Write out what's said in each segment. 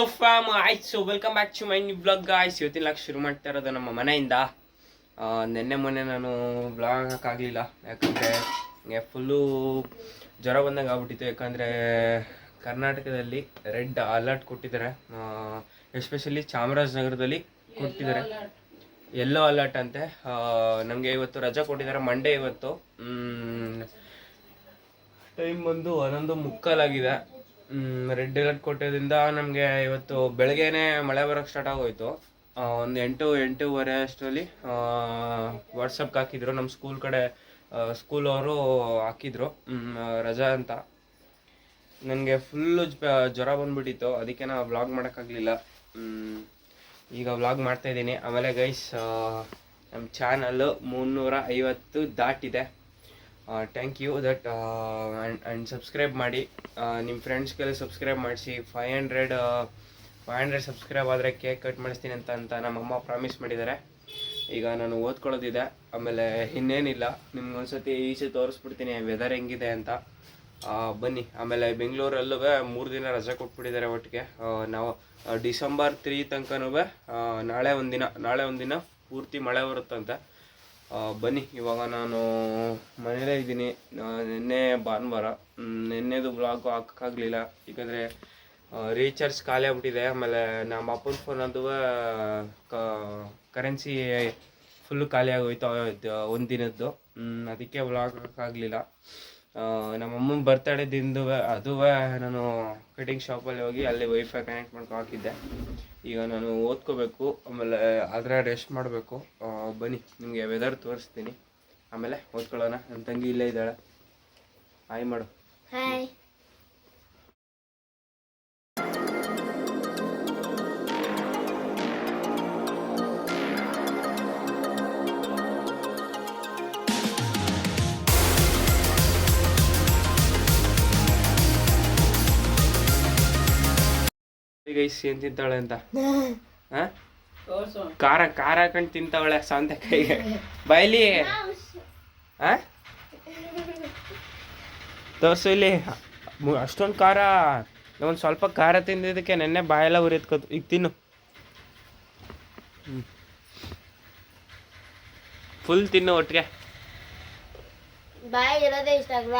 Of fam ಆಯ್ತು so welcome back to my new blog guys ಇವತ್ತಿನ log ಶುರು ಮಾಡ್ತಾ ಇರೋದು ನಮ್ಮ ಮನೆಯಿಂದ. ನಿನ್ನೆ ನೆನ್ನೆ ಮೊನ್ನೆ ನಾನು ಬ್ಲಾಗ್ ಹಾಕಾಗಲಿಲ್ಲ ಯಾಕಂದರೆ ಫುಲ್ಲು ಜ್ವರ ಬಂದಂಗೆ ಆಗ್ಬಿಟ್ಟಿತ್ತು. ಯಾಕಂದರೆ ಕರ್ನಾಟಕದಲ್ಲಿ ರೆಡ್ ಅಲರ್ಟ್ ಕೊಟ್ಟಿದ್ದಾರೆ. ಎಸ್ಪೆಷಲಿ ಚಾಮರಾಜನಗರದಲ್ಲಿ ಕೊಟ್ಟಿದ್ದಾರೆ. ಎಲ್ಲೋ ಅಲರ್ಟ್ ಅಂತೆ. ನಮಗೆ ಇವತ್ತು ರಜಾ ಕೊಟ್ಟಿದ್ದಾರೆ ಮಂಡೇ ಇವತ್ತು. ಟೈಮ್ ಬಂದು ಹನ್ನೊಂದು ಮುಕ್ಕಾಲಾಗಿದೆ. ರೆಡ್ ಅಲರ್ಟ್ ಕೊಟ್ಟಿದ್ದರಿಂದ ನಮಗೆ ಇವತ್ತು ಬೆಳಗ್ಗೆನೆ ಮಳೆ ಬರೋಕ್ಕೆ ಸ್ಟಾರ್ಟ್ ಆಗೋಯ್ತು. ಒಂದು ಎಂಟು, ಎಂಟೂವರೆ ಅಷ್ಟರಲ್ಲಿ ವಾಟ್ಸಪ್ಗೆ ಹಾಕಿದ್ರು. ನಮ್ಮ ಸ್ಕೂಲ್ ಕಡೆ ಸ್ಕೂಲ್ ಅವರು ಹಾಕಿದ್ರು. ರಜಾ ಅಂತ. ನನಗೆ ಫುಲ್ಲು ಜ್ವರ ಬಂದ್ಬಿಟ್ಟಿತ್ತು. ಅದಕ್ಕೆ ನಾವು ವ್ಲಾಗ್ ಮಾಡೋಕ್ಕಾಗಲಿಲ್ಲ ಈಗ ವ್ಲಾಗ್ ಮಾಡ್ತಾ ಇದ್ದೀನಿ. ಆಮೇಲೆ ಗೈಸ್ ನಮ್ಮ ಚಾನಲ್ಲು ಮುನ್ನೂರ ಐವತ್ತು ದಾಟಿದೆ. Thank you that and subscribe ಮಾಡಿ. ನಿಮ್ಮ ಫ್ರೆಂಡ್ಸ್ಗೆಲ್ಲ ಸಬ್ಸ್ಕ್ರೈಬ್ ಮಾಡಿಸಿ. Five hundred five hundred subscribe ಆದರೆ ಕೇಕ್ ಕಟ್ ಮಾಡಿಸ್ತೀನಿ ಅಂತ ಅಂತ ನಮ್ಮಮ್ಮ ಪ್ರಾಮಿಸ್ ಮಾಡಿದ್ದಾರೆ ಈಗ ನಾನು ಓದ್ಕೊಳ್ಳೋದಿದೆ. ಆಮೇಲೆ ಇನ್ನೇನಿಲ್ಲ. ನಿಮ್ಗೆ ಒಂದ್ಸತಿ ಈಚೆ ತೋರಿಸ್ಬಿಡ್ತೀನಿ. ವೆದರ್ ಹೆಂಗಿದೆ ಅಂತ. ಬನ್ನಿ. ಆಮೇಲೆ ಬೆಂಗಳೂರಲ್ಲೂ ಮೂರು ದಿನ ರಜೆ ಕೊಟ್ಬಿಟ್ಟಿದ್ದಾರೆ ಒಟ್ಟಿಗೆ. ನಾವು ಡಿಸೆಂಬರ್ ತ್ರೀ ತನಕನೂ ನಾಳೆ ಒಂದಿನ ನಾಳೆ ಒಂದಿನ ಪೂರ್ತಿ ಮಳೆ ಬರುತ್ತಂತೆ. ಬನ್ನಿ, ಇವಾಗ ನಾನು ಮನೇಲೇ ಇದ್ದೀನಿ. ನಿನ್ನೆ ಭಾನುವಾರ ನಿನ್ನೆದು ಬ್ಲಾಗು ಹಾಕೋಕ್ಕಾಗಲಿಲ್ಲ. ಯಾಕಂದರೆ ರೀಚಾರ್ಜ್ ಖಾಲಿ ಆಗ್ಬಿಟ್ಟಿದೆ. ಆಮೇಲೆ ನಮ್ಮ ಅಪ್ಪನ ಫೋನ್ ಅದು ಕರೆನ್ಸಿ ಫುಲ್ಲು ಖಾಲಿ ಆಗೋಯ್ತು ಒಂದು ದಿನದ್ದು ಅದಕ್ಕೆ ಬ್ಲಾಗ್ ಹಾಕೋಕ್ಕಾಗಲಿಲ್ಲ. ನಮ್ಮ ಅಮ್ಮನ ಬರ್ತಡೇದಿಂದು ಅದು ನಾನು ಕಟಿಂಗ್ ಶಾಪಲ್ಲಿ ಹೋಗಿ ಅಲ್ಲಿ ವೈಫೈ ಕನೆಕ್ಟ್ ಮಾಡ್ಕೊ ಹಾಕಿದ್ದೆ. ಈಗ ನಾನು ಓದ್ಕೋಬೇಕು, ಆಮೇಲೆ, ಆದರೆ ರೆಸ್ಟ್ ಮಾಡಬೇಕು. ಬನ್ನಿ, ನಿಮಗೆ ವೆದರ್ ತೋರಿಸ್ತೀನಿ. ಆಮೇಲೆ ಓದ್ಕೊಳ್ಳೋಣ. ನನ್ನ ತಂಗಿ ಇಲ್ಲೇ ಇದ್ದಾಳೆ. ಹಾಯ್ ಮಾಡು. ಹಾಯ್ ಈಗ ಇಸ್ ಏನು ತಿಂತಾಳೆ ಅಂತ? ಹಾಂ? ಖಾರ ಖಾರ ಹಾಕೊಂಡು ತಿಂತಾವಳೆ ಸಾಂತೆ ಬೈಲಿ. ಬಯಲಿ ತೋರ್ಸು ಇಲ್ಲಿ. ಮು- ಅಷ್ಟೊಂದು ಖಾರ. ಒಂದು ಸ್ವಲ್ಪ ಖಾರ ತಿಂದಿದ್ದಕ್ಕೆ ನೆನ್ನೆ ಬಾಯೆಲ್ಲ ಉರಿಯತ್ಕೋತು ಈಗ ತಿನ್ನು. ಫುಲ್ ತಿನ್ನು ಒಟ್ಟಿಗೆ. ಬಾಯಿ ಇರೋದೇ ಇಷ್ಟ ಆಗಲ್ಲ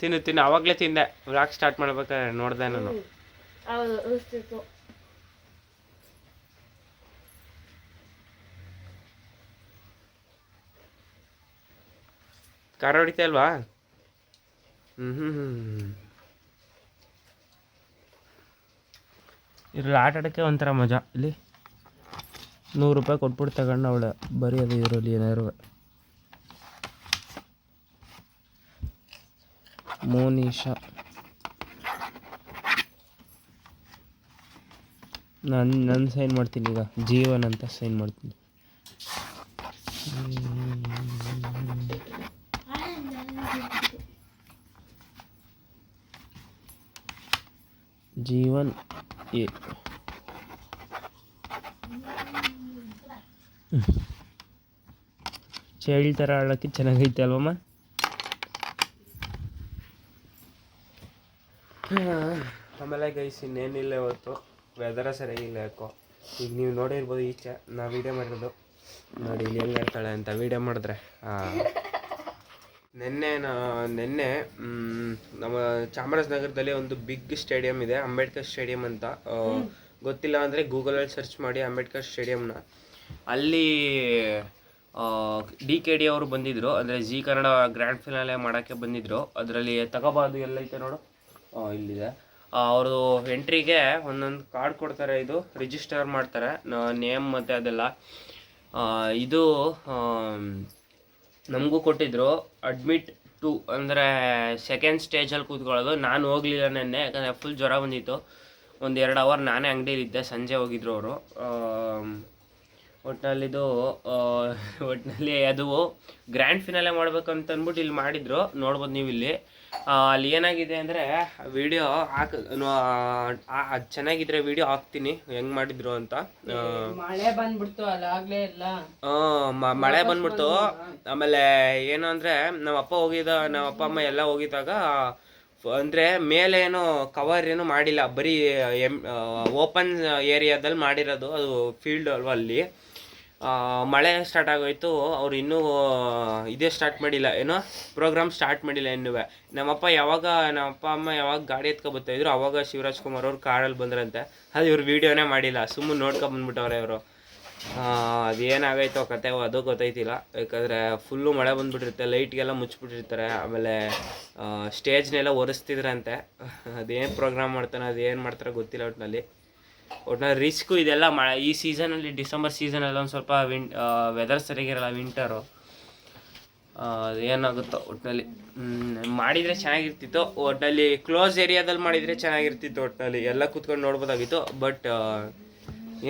ತಿನ್ನು ತಿನ್ನು. ಅವಾಗಲೇ ತಿಂದೆ. ರಾಕ್ ಸ್ಟಾರ್ಟ್ ಮಾಡ್ಬೇಕಾದ್ರೆ ನೋಡ್ದೆ ನಾನು. ಹೌದು ಅನಿಸ್ತಿತ್ತು ಖಾರ ಹೊಡಿತಾ ಇಲ್ವಾ? ಹ್ಞೂ ಹ್ಞೂ ಹ್ಞೂ ಇದ್ರಲ್ಲಿ ಆಟ ಆಡೋಕ್ಕೆ ಒಂಥರ ಮಜಾ. ಇಲ್ಲಿ ನೂರು ರೂಪಾಯಿ ಕೊಟ್ಬಿಟ್ಟು ತಗೊಂಡು ಅವಳೆ ಬರೀ ಅದು ಇದರಲ್ಲಿ ಏನಾದ್ರು. ಮೋನಿಶಾ. ನಾನು ನಾನು ಸೈನ್ ಮಾಡ್ತೀನಿ ಈಗ. ಜೀವನ್ ಅಂತ ಸೈನ್ ಮಾಡ್ತೀನಿ. ಜೀವನ್ ಎ ಚಳಿ ಥರ ಆಡೋಕ್ಕೆ ಚೆನ್ನಾಗೈತೆ ಅಲ್ವಮ್ಮ? ಆಮೇಲೆ ಗೈಸ್ ಇನ್ನೇನಿಲ್ಲ ಇವತ್ತು. ವೆದರ ಸರಿಯಾಗಿಲ್ಲ ಯಾಕೋ? ಈಗ ನೀವು ನೋಡಿರ್ಬೋದು ಈಚೆ ನಾ ವೀಡಿಯೋ ಮಾಡಿರೋದು. ನೋಡಿ ಇಲ್ಲಿ ಹೆಂಗೆ ಹೇಳ್ತಾಳೆ ಅಂತ ವೀಡಿಯೋ ಮಾಡಿದ್ರೆ. ನಿನ್ನೆ ನಾ ನಿನ್ನೆ ನಮ್ಮ ಚಾಮರಾಜನಗರದಲ್ಲಿ ಒಂದು ಬಿಗ್ ಸ್ಟೇಡಿಯಂ ಇದೆ ಅಂಬೇಡ್ಕರ್ ಸ್ಟೇಡಿಯಂ ಅಂತ. ಗೊತ್ತಿಲ್ಲ ಅಂದರೆ ಗೂಗಲಲ್ಲಿ ಸರ್ಚ್ ಮಾಡಿ ಅಂಬೇಡ್ಕರ್ ಸ್ಟೇಡಿಯಂನ ಅಲ್ಲಿ ಡಿ ಕೆ ಡಿ ಅವರು ಬಂದಿದ್ದರು ಅಂದರೆ ಜಿ ಕನ್ನಡ ಗ್ರ್ಯಾಂಡ್ ಫಿನಾಲೆ ಮಾಡೋಕ್ಕೆ ಬಂದಿದ್ದರು ಅದರಲ್ಲಿ ತಗೋಬಾರ್ದು ಎಲ್ಲೈತೆ ನೋಡು. ಇಲ್ಲಿದೆ. ಅವ್ರದ್ದು ಎಂಟ್ರಿಗೆ ಒಂದೊಂದು ಕಾರ್ಡ್ ಕೊಡ್ತಾರೆ ಇದು ರಿಜಿಸ್ಟರ್ ಮಾಡ್ತಾರೆ. ನೇಮ್ ಮತ್ತು ಅದೆಲ್ಲ. ಇದು ನಮಗೂ ಕೊಟ್ಟಿದ್ರು. ಅಡ್ಮಿಟ್ ಟು ಅಂದರೆ ಸೆಕೆಂಡ್ ಸ್ಟೇಜಲ್ಲಿ ಕೂತ್ಕೊಳ್ಳೋದು. ನಾನು ಹೋಗಲಿಲ್ಲ ನೆನ್ನೆ, ಯಾಕಂದರೆ ಫುಲ್ ಜ್ವರ ಬಂದಿತ್ತು. ಒಂದು ಎರಡು ಅವರ್ ನಾನೇ ಅಂಗಡಿಲಿದ್ದೆ ಸಂಜೆ ಹೋಗಿದ್ರು ಅವರು. ಒಟ್ಟಿನಲ್ಲಿದು ಒಟ್ಟಿನಲ್ಲಿ ಅದು ಗ್ರ್ಯಾಂಡ್ ಫಿನಾಲೆ ಮಾಡ್ಬೇಕಂತ ಅಂದ್ಬಿಟ್ಟು ಇಲ್ಲಿ ಮಾಡಿದ್ರು. ನೋಡ್ಬೋದು ನೀವು ಇಲ್ಲಿ ಅಲ್ಲಿ ಏನಾಗಿದೆ ಅಂದರೆ ವಿಡಿಯೋ ಹಾಕ ಚೆನ್ನಾಗಿದ್ರೆ ವಿಡಿಯೋ ಹಾಕ್ತೀನಿ ಹೆಂಗ್ ಮಾಡಿದ್ರು ಅಂತ. ಮಳೆ ಬಂದ್ಬಿಡ್ತು ಅಲ್ಲಾಗ್ಲೇ ಇಲ್ಲ ಮಳೆ ಬಂದ್ಬಿಡ್ತು. ಆಮೇಲೆ ಏನು ಅಂದ್ರೆ ನಮ್ಮ ಅಪ್ಪ ಹೋಗಿದ ನಮ್ಮ ಅಪ್ಪ ಅಮ್ಮ ಎಲ್ಲ ಹೋಗಿದಾಗ ಅಂದ್ರೆ ಮೇಲೆ ಏನು ಕವರ್ ಏನು ಮಾಡಿಲ್ಲ. ಬರೀ ಎಂ ಓಪನ್ ಏರಿಯಾದಲ್ಲಿ ಮಾಡಿರೋದು ಅದು ಫೀಲ್ಡ್ ಅಲ್ವಾ ಅಲ್ಲಿ ಮಳೆ ಸ್ಟಾರ್ಟ್ ಆಗೋಯ್ತು. ಅವ್ರು ಇನ್ನೂ, ಇದೇ ಸ್ಟಾರ್ಟ್ ಮಾಡಿಲ್ಲ. ಏನೋ ಪ್ರೋಗ್ರಾಮ್ ಸ್ಟಾರ್ಟ್ ಮಾಡಿಲ್ಲ ಇನ್ನೂ ನಮ್ಮಪ್ಪ ಯಾವಾಗ, ನಮ್ಮಪ್ಪ, ಅಮ್ಮ ಯಾವಾಗ ಗಾಡಿ ಎತ್ಕೊ ಬರ್ತಾಯಿದ್ರು ಅವಾಗ ಶಿವರಾಜ್ ಕುಮಾರ್ ಅವ್ರು ಕಾರಲ್ಲಿ ಬಂದ್ರಂತೆ. ಅದು ಇವ್ರು ವೀಡಿಯೋನೇ ಮಾಡಿಲ್ಲ. ಸುಮ್ಮನೆ ನೋಡ್ಕೊಂಡು ಬಂದ್ಬಿಟ್ಟವ್ರೆ ಇವರು. ಅದೇನಾಗೈತೋ ಕತೆ, ಅದು ಗೊತ್ತೈತಿಲ್ಲ ಯಾಕಂದರೆ ಫುಲ್ಲು ಮಳೆ ಬಂದ್ಬಿಟ್ಟಿರುತ್ತೆ. ಲೈಟ್ಗೆಲ್ಲ ಮುಚ್ಚಿಬಿಟ್ಟಿರ್ತಾರೆ. ಆಮೇಲೆ ಸ್ಟೇಜ್ನೆಲ್ಲ ಒರೆಸ್ತಿದ್ರಂತೆ. ಅದೇನು ಪ್ರೋಗ್ರಾಮ್ ಮಾಡ್ತಾನೆ, ಅದೇನು ಮಾಡ್ತಾರೆ ಗೊತ್ತಿಲ್ಲ ಒಟ್ಟಿನಲ್ಲಿ ಒಟ್ನಲ್ಲಿ ರಿಸ್ಕು ಇದೆಲ್ಲ ಮಳೆ, ಈ ಸೀಸನಲ್ಲಿ ಡಿಸೆಂಬರ್ ಸೀಸನಲ್ಲಿ ಒಂದು ಸ್ವಲ್ಪ ವಿನ್ ವೆದರ್ ಸರಿಗಿರಲ್ಲ ವಿಂಟರು ಏನಾಗುತ್ತೋ ಒಟ್ಟಿನಲ್ಲಿ ಮಾಡಿದರೆ ಚೆನ್ನಾಗಿರ್ತಿತ್ತು. ಒಟ್ಟಿನಲ್ಲಿ ಕ್ಲೋಸ್ ಏರಿಯಾದಲ್ಲಿ ಮಾಡಿದರೆ ಚೆನ್ನಾಗಿರ್ತಿತ್ತು ಒಟ್ಟಿನಲ್ಲಿ ಎಲ್ಲ ಕೂತ್ಕೊಂಡು ನೋಡ್ಬೋದಾಗಿತ್ತು. ಬಟ್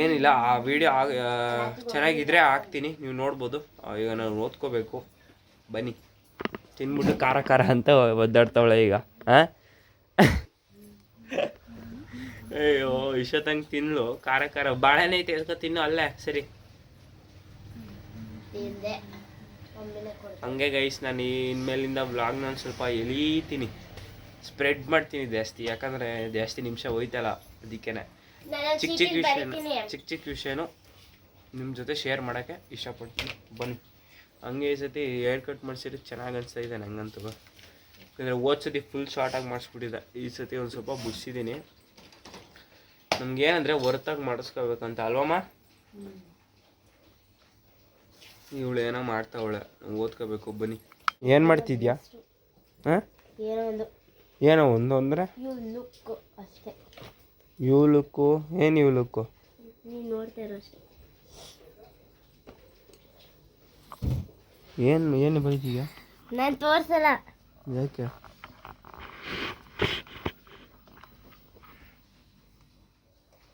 ಏನಿಲ್ಲ. ಆ ವಿಡಿಯೋ ಆಗ ಚೆನ್ನಾಗಿದ್ರೆ ಹಾಕ್ತೀನಿ. ನೀವು ನೋಡ್ಬೋದು. ಈಗ ನಾನು ಓದ್ಕೋಬೇಕು. ಬನ್ನಿ. ತಿನ್ಬಿಟ್ಟು ಖಾರ ಖಾರ ಅಂತ ಒದ್ದಾಡ್ತಾವಳೆ ಈಗ. ಹಾಂ ಅಯ್ಯೋ ಇಷ್ಟೊತ್ತಂಗೆ ತಿನ್ಲು. ಖಾರ ಖಾರ. ಬಾಳೆನೆ ಐತೆ ತಿನ್ನು ಅಲ್ಲೇ ಸರಿ. ಹಂಗೆ ಗೈಸ್ ನಾನು ಇನ್ಮೇಲಿಂದ ವ್ಲಾಗ್ ನಾನು ಸ್ವಲ್ಪ ಎಲೀತೀನಿ ಸ್ಪ್ರೆಡ್ ಮಾಡ್ತೀನಿ ಜಾಸ್ತಿ ಯಾಕಂದರೆ ಜಾಸ್ತಿ ನಿಮಿಷ ಹೋಯ್ತಲ್ಲ ಅದಕ್ಕೇನೆ. ಚಿಕ್ಕ ಚಿಕ್ಕ ವಿಷಯ ಚಿಕ್ಕ ಚಿಕ್ಕ ವಿಷಯನೂ ನಿಮ್ಮ ಜೊತೆ ಶೇರ್ ಮಾಡೋಕ್ಕೆ ಇಷ್ಟಪಡ್ತೀನಿ. ಬನ್ನಿ. ಹಂಗೆ ಈ ಸತಿ ಹೇರ್ ಕಟ್ ಮಾಡಿಸಿದ್ರೆ ಚೆನ್ನಾಗಿ ಅನಿಸ್ತಾ ಇದೆ ನಂಗಂತೂ. ಯಾಕಂದರೆ ಹೋದ ಸತಿ ಫುಲ್ ಶಾರ್ಟಾಗಿ ಮಾಡಿಸ್ಬಿಟ್ಟಿದ್ದೆ. ಈ ಸತಿ ಒಂದು ಸ್ವಲ್ಪ ಬುಡ್ಸಿದ್ದೀನಿ ನಮ್ಗೆ ಏನಂದ್ರೆ ಹೊರತಾಗಿ ಮಾಡಿಸ್ಕೋಬೇಕಂತ ಅಲ್ವಮ್ಮ ಇವಳು ಏನೋ ಮಾಡ್ತಾವಳೆ ಓದ್ಕೋಬೇಕು ಬನ್ನಿ. ಏನು ಮಾಡ್ತಿದ್ಯಾ? ಹಾಂ? ಏನೋ ಒಂದು. ಏನೋ ಇವಳುಕ್ಕು ಅಂದರೆ? ಇವಳುಕ್ಕು ಲುಕ್ ಅಷ್ಟೇ. ಯು ಲುಕ್ಕು ಏನು ಅಷ್ಟೇ. ಏನು ಏನು ಬೈದೀಯ ನಾನು ತೋರ್ಸಲ್ಲ. ಯಾಕೆ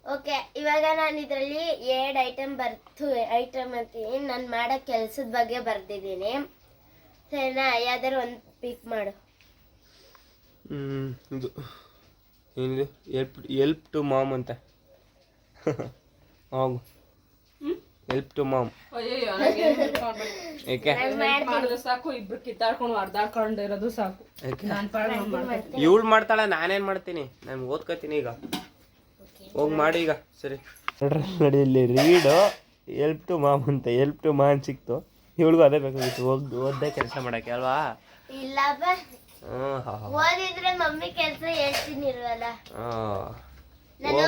ಓಕೆ ಇವಾಗ ನಾನು ಇದರಲ್ಲಿ ಎರಡು ಐಟಮ್ ಬರ್ತು ಐಟಮ್ ಅಂತೀನಿ ನಾನು ಮಾಡೋ ಕೆಲಸದ ಬಗ್ಗೆ ಬರ್ದಿದ್ದೀನಿ. ಸರಿನಾ? ಯಾವ್ದಾರು ಒಂದು ಪಿಕ್ ಮಾಡು. ಹ್ಮ್, ಇದು. ಏನಿದೆ? ಎಲ್ಪ್ ಎಲ್ಪ್ ಟು ಮಾಮ್ ಅಂತ. ಹೋಗು. Help to mom. ಏಕೆ? ಸಾಕು ಇಬ್ರು ಕಿತ್ತಾಡ್ಕೊಂಡು ಸಾಕು. ನಾನು ಪಾಡ ಮಾಡ್ತೀನಿ. ಇವಳು ಮಾಡ್ತಾಳೆ ನಾನೇನು ಮಾಡ್ತೀನಿ? ನಾನು ಓದ್ಕೋತೀನಿ ಈಗ. ಹೋಗಿ ಮಾಡಿ ಈಗ ಸರಿ. ನೋಡಿ ಇಲ್ಲಿ ರೀಡು ಎಲ್ಪ್ ಟು ಮಾಮ್ ಅಂತ ಎಲ್ಪ್ ಟು ಮಾಮ್ ಸಿಕ್ತು. ಇವಳಿಗೂ ಅದೇ ಬೇಕಾಗಿತ್ತು ಹೋಗಿ ಓದ್ದೇ ಕೆಲಸ ಮಾಡಕ್ಕೆ ಅಲ್ವಾ? ಇಲ್ಲ ಓದಿದ್ರೆ ಮಮ್ಮಿ ಕೆಲಸ ಹೇಳ್ತೀನಿ ನಾನು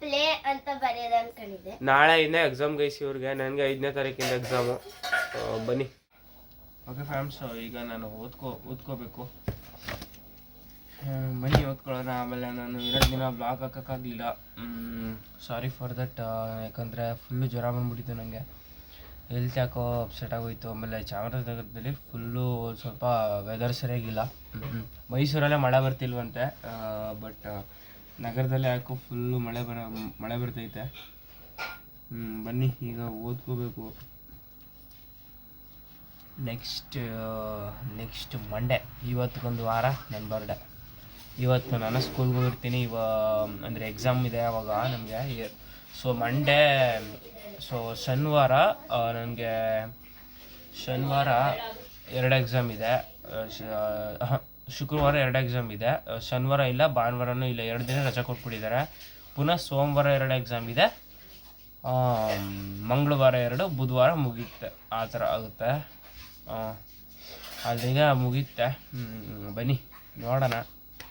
ಪ್ಲೇ ಅಂತ ಬರೆಯೋದು ಅನ್ಕೊಂಡಿದ್ದೆ. ನಾಳೆಯಿಂದ ಎಕ್ಸಾಮ್ ಗೈಸಿ ಇವ್ರಿಗೆ ನನಗೆ ಐದನೇ ತಾರೀಕಿಂದ ಎಕ್ಸಾಮು ಬನ್ನಿ. ಓಕೆ ಫ್ಯಾಮ್ಸ್ ಈಗ ನಾನು ಓದ್ಕೋ ಓದ್ಕೋಬೇಕು. ಓದ್ಕೊಳ್ಳೋಣ, ಆಮೇಲೆ ನಾನು ಎರಡು ದಿನ ಬ್ಲಾಗ್ ಹಾಕೋಕ್ಕಾಗಲಿಲ್ಲ. ಸಾರಿ ಫಾರ್ ದಟ್ ಯಾಕಂದರೆ ಫುಲ್ಲು ಜ್ವರ ಬಂದ್ಬಿಟ್ಟಿತ್ತು ನನಗೆ ಹೆಲ್ತ್ ಯಾಕೋ ಅಪ್ಸೆಟ್ ಆಗೋಯ್ತು. ಆಮೇಲೆ ಚಾಮರಾಜನಗರದಲ್ಲಿ ಫುಲ್ಲು ಸ್ವಲ್ಪ ವೆದರ್ ಸರಿಯಾಗಿಲ್ಲ. ಮೈಸೂರಲ್ಲೇ ಮಳೆ ಬರ್ತಿಲ್ವಂತೆ. ಬಟ್ ನಗರದಲ್ಲಿ ಯಾಕೋ ಫುಲ್ಲು ಮಳೆ ಬರ, ಮಳೆ ಬರ್ತೈತೆ. ಬನ್ನಿ, ಈಗ ಓದ್ಕೋಬೇಕು. ನೆಕ್ಸ್ಟ್ ನೆಕ್ಸ್ಟ್ ಮಂಡೇ ಇವತ್ತಿಗೊಂದು ವಾರ ನನ್ನ ಬರ್ಡೇ ಇವತ್ತು ನಾನು ಸ್ಕೂಲ್ಗೆ ಹೋಗಿರ್ತೀನಿ ಇವ, ಅಂದರೆ ಎಕ್ಸಾಮ್ ಇದೆ ಅವಾಗ ನಮಗೆ. ಸೊ ಮಂಡೇ ಸೊ ಶನಿವಾರ ನನಗೆ ಶನಿವಾರ ಎರಡು ಎಕ್ಸಾಮ್ ಇದೆ. ಶುಕ್ರವಾರ ಎರಡು ಎಕ್ಸಾಮ್ ಇದೆ. ಶನಿವಾರ ಇಲ್ಲ, ಭಾನುವಾರನೂ ಇಲ್ಲ, ಎರಡು ದಿನ ರಜೆ ಕೊಟ್ಬಿಟ್ಟಿದ್ದಾರೆ. ಪುನಃ ಸೋಮವಾರ ಎರಡು ಎಕ್ಸಾಮ್ ಇದೆ. ಮಂಗಳವಾರ ಎರಡು, ಬುಧವಾರ ಮುಗಿಯುತ್ತೆ ಆ ಥರ ಆಗುತ್ತೆ. ಅಲ್ಲಿಗೆ ಮುಗಿಯುತ್ತೆ ಬನ್ನಿ, ನೋಡೋಣ.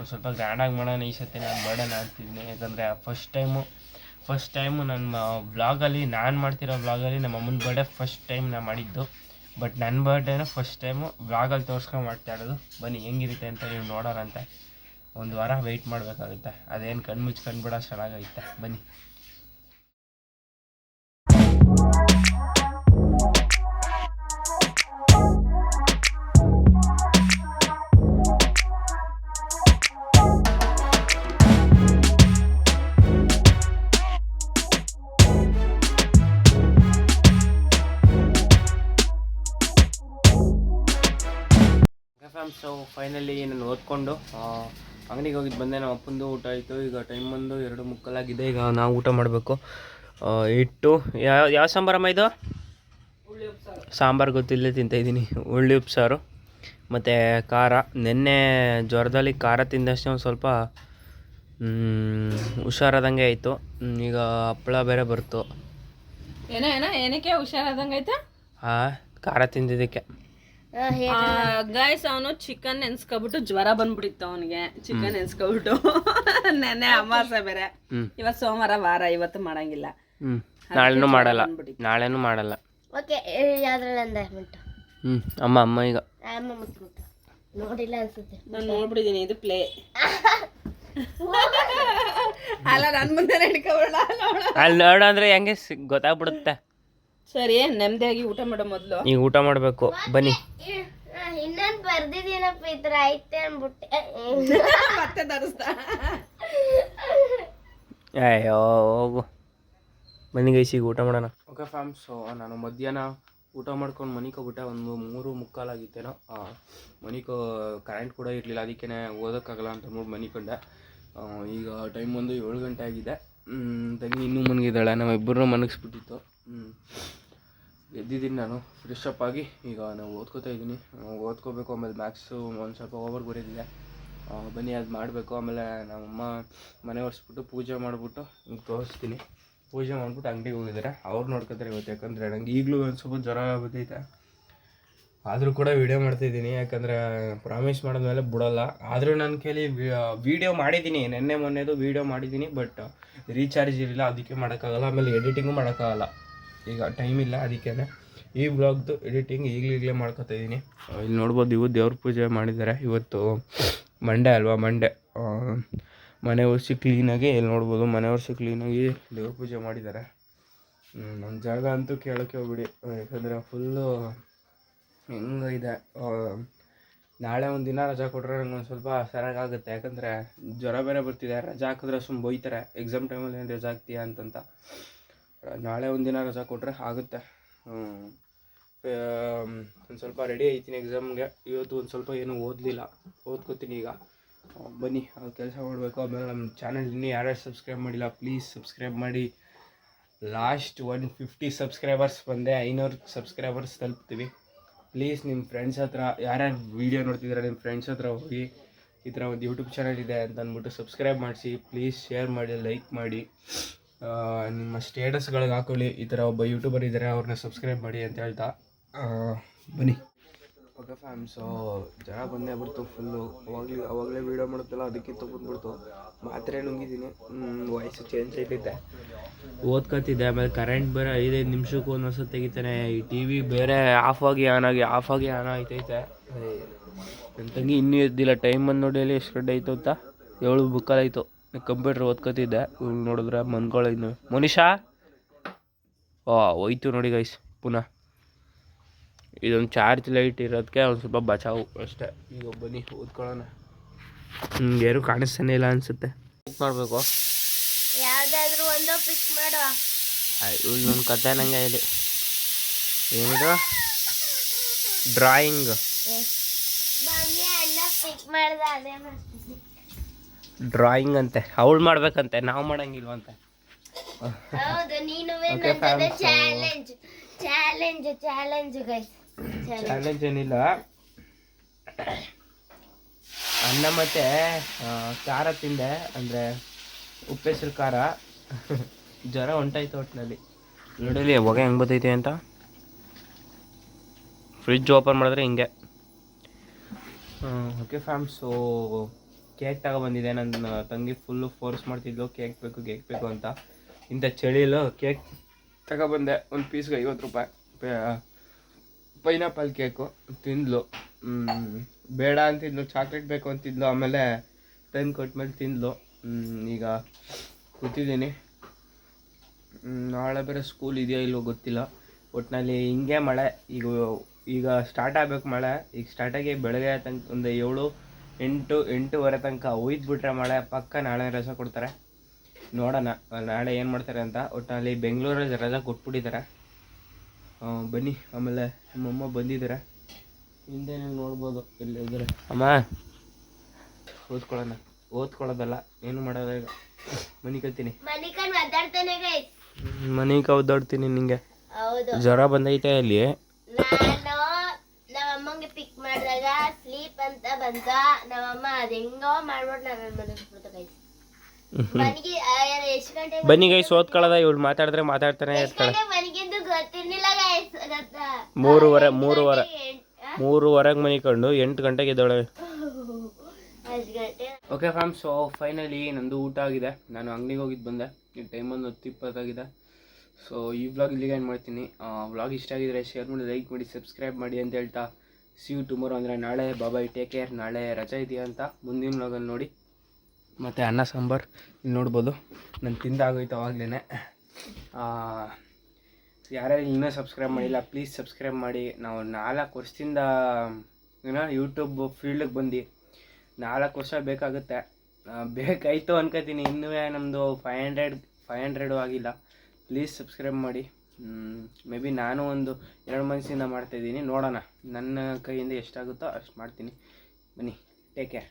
ಸ್ವಲ್ಪ ಗ್ರ್ಯಾಂಡಾಗಿ ಮಾಡೋಣ, ಈ ಸತಿ ನಾನು ಮಾಡೋಣ ಅಂತಿದ್ದೀನಿ ಯಾಕಂದರೆ ಫಸ್ಟ್ ಟೈಮು ಫಸ್ಟ್ ಟೈಮು ನನ್ನ ವ್ಲಾಗಲ್ಲಿ ನಾನು ಮಾಡ್ತಿರೋ ವ್ಲಾಗಲ್ಲಿ ನಮ್ಮ ಅಮ್ಮನ ಬರ್ಡೇ ಫಸ್ಟ್ ಟೈಮ್ ನಾನು ಮಾಡಿದ್ದು. ಬಟ್ ನನ್ನ ಬರ್ಡೇನ ಫಸ್ಟ್ ಟೈಮು ವ್ಲಾಗಲ್ಲಿ ತೋರಿಸ್ಕೊಂಡು ಮಾಡ್ತಾ ಇರೋದು. ಬನ್ನಿ, ಹೆಂಗಿರುತ್ತೆ ಅಂತ ನೀವು ನೋಡೋರಂತೆ. ಒಂದು ವಾರ ವೆಯ್ಟ್ ಮಾಡಬೇಕಾಗುತ್ತೆ. ಅದೇನು ಕಣ್ಣು ಮುಚ್ಚಿ ಕಂಡುಬಿಡೋ ಚೆನ್ನಾಗೈತೆ. ಬನ್ನಿ. ಫೈನಲಿ ನಾನು ಓದ್ಕೊಂಡು ಅಂಗಡಿಗೆ ಹೋಗಿದ್ದು ಬಂದೆ ನಮ್ಮ ಅಪ್ಪಂದು ಊಟ ಆಯಿತು. ಈಗ ಟೈಮ್ ಬಂದು ಎರಡು ಮುಕ್ಕಲಾಗಿದೆ. ಈಗ ನಾವು ಊಟ ಮಾಡಬೇಕು. ಇಟ್ಟು ಯಾವ ಯಾವ ಸಾಂಬಾರಮ್ಮ ಇದು? ಸಾಂಬಾರು ಗೊತ್ತಿಲ್ಲದೆ ತಿಂತಾಯಿದ್ದೀನಿ ಉಳ್ಳಿ ಉಪ್ಸಾರು ಮತ್ತು ಖಾರ. ನಿನ್ನೆ ಜ್ವರದಲ್ಲಿ ಖಾರ ತಿಂದಷ್ಟೇ ಒಂದು ಸ್ವಲ್ಪ ಹುಷಾರಾದಂಗೆ ಆಯಿತು. ಈಗ ಹಪ್ಪಳ ಬೇರೆ ಬರ್ತು. ಏನೋ ಏನೋ ಏನಕ್ಕೆ ಹುಷಾರಾದಂಗೆ ಆಯ್ತಾ? ಹಾಂ ಖಾರ ತಿಂದಿದ್ದಕ್ಕೆ. ಗಾಯ್ಸ್ ಅವನು ಚಿಕನ್ ನೆನ್ಸ್ಕೊಬಿಟ್ಟು ಜ್ವರ ಬಂದ್ಬಿಟ್ಟಿತ್ತು ಅವನಿಗೆ. ಚಿಕನ್ ನೆನ್ಸ್ಕೊಬಿಟ್ಟು. ನೆನ್ನೆ ಅಮಾವಾಸ್ಯೆ ಬೇರೆ. ಇವತ್ ಇವತ್ತು ಸೋಮವಾರ ವಾರ ಇವತ್ತು ಮಾಡಂಗಿಲ್ಲ. ನಾಳೆನು ಮಾಡಲ್ಲ. ನಾಳೆನೂ ಮಾಡಲ್ಲ. ಓಕೆ ಯಾವ್ದ್ರಲ್ಲಿ ಅಂದ ಬಿಟ್ಟು ಹ್ಞೂ ಅಮ್ಮ ಅಮ್ಮ ಈಗ. ಅಮ್ಮ ಮುಟ್ಬಿಟ್ಟು ನೋಡಿಲ್ಲ ಅನ್ಸುತ್ತೆ. ನಾನು ನೋಡ್ಬಿಟ್ಟಿದ್ದೀನಿ ಇದು ಪ್ಲೇ ಅಲ್ಲ ನನ್ ಮುಂದೆ ಹಿಡ್ಕೊಬೇಡ ಅಲ್ಲಿ ನೋಡಂದ್ರೆ ಅಂದರೆ ಹೆಂಗೆ ಗೊತ್ತಾಗ್ಬಿಡುತ್ತೆ. ಸರಿ ನೆಮ್ಮದಿಯಾಗಿ ಊಟ ಮಾಡೋ ಮೊದಲು. ಈಗ ಊಟ ಮಾಡಬೇಕು. ಬನ್ನಿ. ಇನ್ನೊಂದು ಬರ್ದಿದ್ದೀನಪ್ಪ ಈ ಥರ ಐತೆ ಅಂದ್ಬಿಟ್ಟೆ. ಮತ್ತೆ ತರಿಸ್ತಾ ಅಯ್ಯೋ ಹೋಗು. ಬನ್ನಿ ಗೈಸ್ ಈಗ ಊಟ ಮಾಡೋಣ. ಓಕೆ ಫ್ಯಾಮ್ ಸೊ ನಾನು ಮಧ್ಯಾಹ್ನ ಊಟ ಮಾಡ್ಕೊಂಡು ಮನಿಗೆ ಹೋಗ್ಬಿಟ್ಟೆ ಒಂದು ಮೂರು ಮುಕ್ಕಾಲಾಗಿತ್ತೇನೋ ಮನಿಗೆ ಕರೆಂಟ್ ಕೂಡ ಇರಲಿಲ್ಲ ಅದಕ್ಕೇ ಓದೋಕ್ಕಾಗಲ್ಲ ಅಂತ ಅಂದ್ಬಿಟ್ಟು ಮನಿಕೊಂಡೆ ಆ, ಈಗ ಟೈಮ್ ಒಂದು ಏಳು ಗಂಟೆ ಆಗಿದೆ. ತಂಗಿ ಇನ್ನೂ ಮನಗಿದ್ದಾಳೆ. ನಾವು ಇಬ್ಬರು ಮನಗಿಸ್ಬಿಟ್ಟಿತ್ತು. ಎದ್ದಿದ್ದೀನಿ ನಾನು ಫ್ರೆಶ್ ಅಪ್ ಆಗಿ. ಈಗ ನಾವು ಓದ್ಕೋತಾ ಇದ್ದೀನಿ. ಓದ್ಕೋಬೇಕು, ಆಮೇಲೆ ಮ್ಯಾಥ್ಸು ಒಂದು ಸ್ವಲ್ಪ ಓವರ್ ಬರೆದಿದೆ. ಬನ್ನಿ, ಅದು ಮಾಡಬೇಕು. ಆಮೇಲೆ ನಮ್ಮಮ್ಮ ಮನೆ ಒರೆಸ್ಬಿಟ್ಟು ಪೂಜೆ ಮಾಡಿಬಿಟ್ಟು ನಿಮ್ಗೆ ತೋರಿಸ್ತೀನಿ. ಪೂಜೆ ಮಾಡಿಬಿಟ್ಟು ಅಂಗಡಿಗೆ ಹೋಗಿದ್ದಾರೆ ಅವ್ರು ನೋಡ್ಕೊತಾರೆ ಇವತ್ತು, ಯಾಕಂದರೆ ನಂಗೆ ಈಗಲೂ ಒಂದು ಸ್ವಲ್ಪ ಜ್ವರ ಬಂದೈತೆ. ಆದರೂ ಕೂಡ ವೀಡಿಯೋ ಮಾಡ್ತಿದ್ದೀನಿ. ಯಾಕಂದರೆ ಪ್ರಾಮಿಸ್ ಮಾಡಿದ್ಮೇಲೆ ಬಿಡೋಲ್ಲ. ಆದರೂ ನನ್ನ ಕೇಳಿ ವೀಡಿಯೋ ಮಾಡಿದ್ದೀನಿ. ನೆನ್ನೆ ಮೊನ್ನೆದು ವೀಡಿಯೋ ಮಾಡಿದ್ದೀನಿ ಬಟ್ ರೀಚಾರ್ಜ್ ಇರಲಿಲ್ಲ. ಅದಕ್ಕೆ ಮಾಡೋಕ್ಕಾಗಲ್ಲ. ಆಮೇಲೆ ಎಡಿಟಿಂಗು ಮಾಡೋಕ್ಕಾಗಲ್ಲ. ಈಗ ಟೈಮ್ ಇಲ್ಲ ಅದಕ್ಕೇ ಈ ಬ್ಲಾಗ್ದು ಎಡಿಟಿಂಗ್ ಈಗಲೀಗಲೇ ಮಾಡ್ಕೊತಾ ಇದ್ದೀನಿ ಇಲ್ಲಿ ನೋಡ್ಬೋದು ಇವು ದೇವ್ರ ಪೂಜೆ ಮಾಡಿದ್ದಾರೆ. ಇವತ್ತು ಮಂಡೆ ಅಲ್ವಾ? ಮಂಡೆ ಮನೆ ಒರೆಸಿ ಕ್ಲೀನಾಗಿ ಇಲ್ಲಿ ನೋಡ್ಬೋದು ಮನೆ ಒರೆಸಿ ಕ್ಲೀನಾಗಿ ದೇವ್ರ ಪೂಜೆ ಮಾಡಿದ್ದಾರೆ. ನನ್ನ ಜಾಗ ಅಂತೂ ಕೇಳೋಕ್ಕೆ ಹೋಗ್ಬಿಡಿ. ಯಾಕಂದರೆ ಫುಲ್ಲು ಹೆಂಗಿದೆ ಇದೆ ನಾಳೆ ಒಂದು ದಿನ ರಜಾ ಕೊಟ್ಟರೆ ನಂಗೆ ಒಂದು ಸ್ವಲ್ಪ ಸರಿಯಾಗುತ್ತೆ ಯಾಕಂದರೆ ಜ್ವರ ಬೇರೆ ಬರ್ತಿದೆ. ರಜಾ ಹಾಕಿದ್ರೆ ಸುಮ್ಮನೆ ಬೈತಾರೆ. ಎಕ್ಸಾಮ್ ಟೈಮಲ್ಲಿ ಏನು ರಜಾ ಆಗ್ತೀಯಾ ಅಂತಂತ. ನಾಳೆ ಒಂದು ದಿನ ರಜಾ ಕೊಟ್ಟರೆ ಆಗುತ್ತೆ. ಒಂದು ಸ್ವಲ್ಪ ರೆಡಿ ಆಯ್ತೀನಿ ಎಕ್ಸಾಮ್ಗೆ ಇವತ್ತು ಒಂದು ಸ್ವಲ್ಪ ಏನು ಓದಲಿಲ್ಲ. ಓದ್ಕೋತೀನಿ ಈಗ. ಬನ್ನಿ ಬನ್ನಿ ಕೆಲಸ ಮಾಡಬೇಕು. ಆಮೇಲೆ ನಮ್ಮ ಚಾನಲ್ ಇನ್ನೂ ಯಾರ್ಯಾರು ಸಬ್ಸ್ಕ್ರೈಬ್ ಮಾಡಿಲ್ಲ ಪ್ಲೀಸ್ ಸಬ್ಸ್ಕ್ರೈಬ್ ಮಾಡಿ. ಲಾಸ್ಟ್ ಒನ್ ಫಿಫ್ಟಿ ಸಬ್ಸ್ಕ್ರೈಬರ್ಸ್ ಬಂದೆ. ಐನೂರು ಸಬ್ಸ್ಕ್ರೈಬರ್ಸ್ ತಲುಪ್ತೀವಿ. ಪ್ಲೀಸ್ ನಿಮ್ಮ ಫ್ರೆಂಡ್ಸ್ ಹತ್ರ, ಯಾರ್ಯಾರು ವೀಡಿಯೋ ನೋಡ್ತಿದ್ದೀರಾ ನಿಮ್ಮ ಫ್ರೆಂಡ್ಸ್ ಹತ್ರ ಹೋಗಿ ಈ ಥರ ಒಂದು ಯೂಟ್ಯೂಬ್ ಚಾನಲ್ ಇದೆ ಅಂತ ಅಂದ್ಬಿಟ್ಟು ಸಬ್ಸ್ಕ್ರೈಬ್ ಮಾಡಿಸಿ ಪ್ಲೀಸ್ ಶೇರ್ ಮಾಡಿ ಲೈಕ್ ಮಾಡಿ. ನಿಮ್ಮ ಸ್ಟೇಟಸ್ಗಳಿಗೆ ಹಾಕೊಳ್ಳಿ. ಈ ಥರ ಒಬ್ಬ ಯೂಟ್ಯೂಬರ್ ಇದ್ದಾರೆ ಅವ್ರನ್ನ ಸಬ್ಸ್ಕ್ರೈಬ್ ಮಾಡಿ ಅಂತ ಹೇಳ್ತಾ. ಬನ್ನಿ. ಓಕೆ ಫ್ಯಾಮ್ ಸೊ ಜನ ಬಂದೇ ಬಿಡ್ತು ಫುಲ್ಲು ಅವಾಗಲೇ ಅವಾಗಲೇ ವೀಡಿಯೋ ಮಾಡುತ್ತಲ್ಲ ಅದಕ್ಕಿಂತ ಬಂದ್ಬಿಡ್ತು ಮಾತ್ರೆ ನುಂಗಿದ್ದೀನಿ ವಾಯ್ಸು ಚೇಂಜ್ ಆಗಿದೆ ಓದ್ಕೊತಿದ್ದೆ ಆಮೇಲೆ ಕರೆಂಟ್ ಬೇರೆ ಐದೈದು ನಿಮಿಷಕ್ಕೂ ಒಂದೊಂದ್ಸಲ ತೆಗಿತಾನೆ. ಈ ಟಿ ವಿ ಬೇರೆ ಆಫ್ ಆಗಿ ಆನ್ ಆಗಿ ಆಫ್ ಆಗಿ ಆನ್ ಆಯ್ತೈತೆ. ನನ್ನ ತಂಗಿ ಇನ್ನೂ ಇದ್ದಿಲ್ಲ ಟೈಮ್ ಬಂದು ನೋಡಿ ಅಲ್ಲಿ ಎಷ್ಟು ಗಂಟೆ ಆಯ್ತು ಅಂತ ಏಳು ಬುಕ್ಕಲಾಯ್ತು ಕಂಪ್ಯೂಟ್ರ್ ಓದ್ಕೊತಿದ್ದೆ ಇವ್ಳು ನೋಡಿದ್ರೆ ಮನ್ಕೊಳ್ಳೋ ಮನುಷ್ಯ ಮನೀಷಾ? ಓ ಹೋಯ್ತು ನೋಡಿ ಗೈಸ್ ಪುನಃ. ಇದೊಂದು ಚಾರ್ಜ್ ಲೈಟ್ ಇರೋದಕ್ಕೆ ಒಂದು ಸ್ವಲ್ಪ ಬಚಾವು ಅಷ್ಟೇ. ಈಗ ಬನ್ನಿ ಓದ್ಕೊಳ್ಳೋಣ. ಯಾರು ಕಾಣಿಸ್ತಾನೆ ಇಲ್ಲ ಅನಿಸುತ್ತೆ. ಮಾಡಬೇಕು. ಯಾವುದಾದ್ರೂ ಒಂದು ಪಿಕ್ ಮಾಡುವ. ಇವಳು ನನ್ನ ಕತೆ ನಂಗೆ ಇಲ್ಲಿ ಏನಿದು? ಡ್ರಾಯಿಂಗ್ ಡ್ರಾಯಿಂಗ್ ಅಂತೆ. ಅವಳು ಮಾಡ್ಬೇಕಂತೆ ನಾವು ಮಾಡಂಗಿಲ್ವಂತೆ. ಹೌದು ನೀನು challenge challenge challenge guys challenge ಏನಿಲ್ಲ. ಅನ್ನ ಮತ್ತೆ ಖಾರ ತಿಂದೆ. ಅಂದರೆ ಉಪ್ಪೆಸರು ಖಾರ. ಜ್ವರ ಹೊಂಟಾಯ್ತು ಒಟ್ಟಿನಲ್ಲಿ ನೋಡಲಿ ಹೊಗೆ ಹೆಂಗೆ ಬರ್ತೈತೆ ಅಂತ? ಫ್ರಿಜ್ ಓಪನ್ ಮಾಡಿದ್ರೆ ಹಿಂಗೆ. ಓಕೆ ಫ್ಯಾಮ್ ಸೊ ಕೇಕ್ ತಗೊಬಂದಿದೆ ನನ್ನ ತಂಗಿ ಫುಲ್ಲು ಫೋರ್ಸ್ ಮಾಡ್ತಿದ್ಲು. ಕೇಕ್ ಬೇಕು ಕೇಕ್ ಬೇಕು ಅಂತ. ಇಂಥ ಚಳಿಲು ಕೇಕ್ ತಗೊಬಂದೆ. ಒಂದು ಪೀಸ್ಗೆ ಐವತ್ತು ರೂಪಾಯಿ. ಪೈನಾಪಲ್ ಕೇಕು ತಿಂದ್ಲು. ಬೇಡ ಅಂತಿದ್ಲು, ಚಾಕ್ಲೇಟ್ ಬೇಕು ಅಂತಿದ್ಲು, ಆಮೇಲೆ ಟೈಮ್ ಕೊಟ್ಮೇಲೆ ತಿಂದ್ಲು. ಈಗ ಕೂತಿದ್ದೀನಿ. ನಾಳೆ ಬೇರೆ ಸ್ಕೂಲ್ ಇದೆಯೋ ಇಲ್ಲೋ ಗೊತ್ತಿಲ್ಲ. ಒಟ್ಟಿನಲ್ಲಿ ಹಿಂಗೆ ಮಳೆ, ಈಗ ಈಗ ಸ್ಟಾರ್ಟ್ ಆಗ್ಬೇಕು ಮಳೆ. ಈಗ ಸ್ಟಾರ್ಟ್ ಆಗಿ ಬೆಳಗ್ಗೆ ತನಕ ಒಂದು ಏಳು, ಎಂಟು, ಎಂಟೂವರೆ ತನಕ ಒಯ್ದುಬಿಟ್ರೆ ಮಳೆ, ಪಕ್ಕ ನಾಳೆ ರಜೆ ಕೊಡ್ತಾರೆ. ನೋಡೋಣ, ನಾಳೆ ಏನು ಮಾಡ್ತಾರೆ ಅಂತ. ಒಟ್ಟಿನಲ್ಲಿ ಬೆಂಗಳೂರಲ್ಲಿ ರಜೆ ಕೊಟ್ಬಿಟ್ಟಿದ್ದಾರೆ. ಬನ್ನಿ ಆಮೇಲೆ ನಮ್ಮಮ್ಮ ಬಂದಿದ್ದಾರೆ? ಹಿಂದೆ ನೀವು ನೋಡ್ಬೋದು ಇಲ್ಲಿ ಇದ್ರೆ. ಅಮ್ಮ ಓದ್ಕೊಳ್ಳೋಣ. ಓದ್ಕೊಳ್ಳೋದಲ್ಲ ಏನು ಮಾಡೋದ ಈಗ? ಮನೆ ಕತ್ತೀನಿ ಮನೆಗೆ ಓದಾಡ್ತೀನಿ ನಿಂಗೆ. ಹೌದು. ಜ್ವರ ಬಂದೈತೆ ಅಲ್ಲಿ. ನಾನು ನಮ್ಮ ಪಿಕ್ ಮಾಡಿದಾಗ ಸ್ಲೀಪ್ ಅಂತ ಬಂತ. ನಮ್ಮಮ್ಮ ಅದ್ ಹೆಂಗೋ ಮಾಡ್ಬಿಟ್ಟು ನಾನು ಮನಸ್ಬಿಡ್ತು ಗೈಸ್ ಮನೆಗೆ ಎಷ್ಟು ಗಂಟೆಗೆ ಬನ್ನಿ ಗೈಸ್ ಓದ್ಕೊಳ್ಳೋದ ಇವಳು ಮಾತಾಡಿದ್ರೆ ಮಾತಾಡ್ತಾನೆ ಇರ್ತಾಳೆ ಗಂಟೆಗೆ ಮನೆಗಿಂದು ಗೊತ್ತಿರ್ಲಿಲ್ಲ ಗೈಸ್ ಗೊತ್ತಾ ಮೂರುವರೆ ಮೂರುವರೆ ಮೂರುವರೆಗೆ ಮನೆ ಕಂಡು ಮನಿಕೊಂಡು ಎಂಟು ಗಂಟೆಗೆ ಇದ್ದಾಳೆ ಓಕೆ ಫ್ಯಾಮ್ ಸೊ ಫೈನಲಿ ನಂದು ಊಟ ಆಗಿದೆ. ನಾನು ಅಂಗಡಿಗೆ ಹೋಗಿದ್ದು ಬಂದೆ. ಈ ಟೈಮ್ ಒಂದು ಹತ್ತು ಇಪ್ಪತ್ತಾಗಿದೆ ಸೊ ಈ ವ್ಲಾಗ್ ಇಲ್ಲಿಗೆ ಏನು ಮಾಡ್ತೀನಿ. ವ್ಲಾಗ್ ಇಷ್ಟ ಆಗಿದ್ರೆ ಶೇರ್ ಮಾಡಿ ಲೈಕ್ ಮಾಡಿ ಸಬ್ಸ್ಕ್ರೈಬ್ ಮಾಡಿ ಅಂತ ಹೇಳ್ತಾ ಸಿ ಯು ಟುಮಾರೋ ಅಂದರೆ ನಾಳೆ ಬಾಬಾಯ್ ಟೇಕ್ ಕೇರ್ ನಾಳೆ ರಜಾ ಇದೆಯಾ ಅಂತ ಮುಂದಿನ ವ್ಲಾಗಲ್ಲಿ ನೋಡಿ. ಮತ್ತು ಅನ್ನ ಸಾಂಬಾರು ಇಲ್ಲಿ ನೋಡ್ಬೋದು. ನಾನು ತಿಂದಾಗೋಯ್ತು ಅವಾಗಲೇ ಯಾರ್ಯಾರು ಇನ್ನೂ ಸಬ್ಸ್ಕ್ರೈಬ್ ಮಾಡಿಲ್ಲ ಪ್ಲೀಸ್ ಸಬ್ಸ್ಕ್ರೈಬ್ ಮಾಡಿ. ನಾವು ನಾಲ್ಕು ವರ್ಷದಿಂದ ಏನೋ ಯೂಟ್ಯೂಬ್ ಫೀಲ್ಡಿಗೆ ಬಂದು ನಾಲ್ಕು ವರ್ಷ ಬೇಕಾಗುತ್ತೆ. ಬೇಕಾಯಿತು ಅನ್ಕೋತೀನಿ. ಇನ್ನೂ ನಮ್ಮದು ಫೈವ್ ಹಂಡ್ರೆಡ್ ಫೈವ್ ಹಂಡ್ರೆಡು ಆಗಿಲ್ಲ. ಪ್ಲೀಸ್ ಸಬ್ಸ್ಕ್ರೈಬ್ ಮಾಡಿ. ಮೇ ಬಿ ನಾನು ಒಂದು ಎರಡು ಮನಸ್ಸಿಂದ ಮಾಡ್ತಾಯಿದ್ದೀನಿ ನೋಡೋಣ. ನನ್ನ ಕೈಯಿಂದ ಎಷ್ಟಾಗುತ್ತೋ ಅಷ್ಟು ಮಾಡ್ತೀನಿ. ಬನ್ನಿ ಟೇಕ್ ಕೇರ್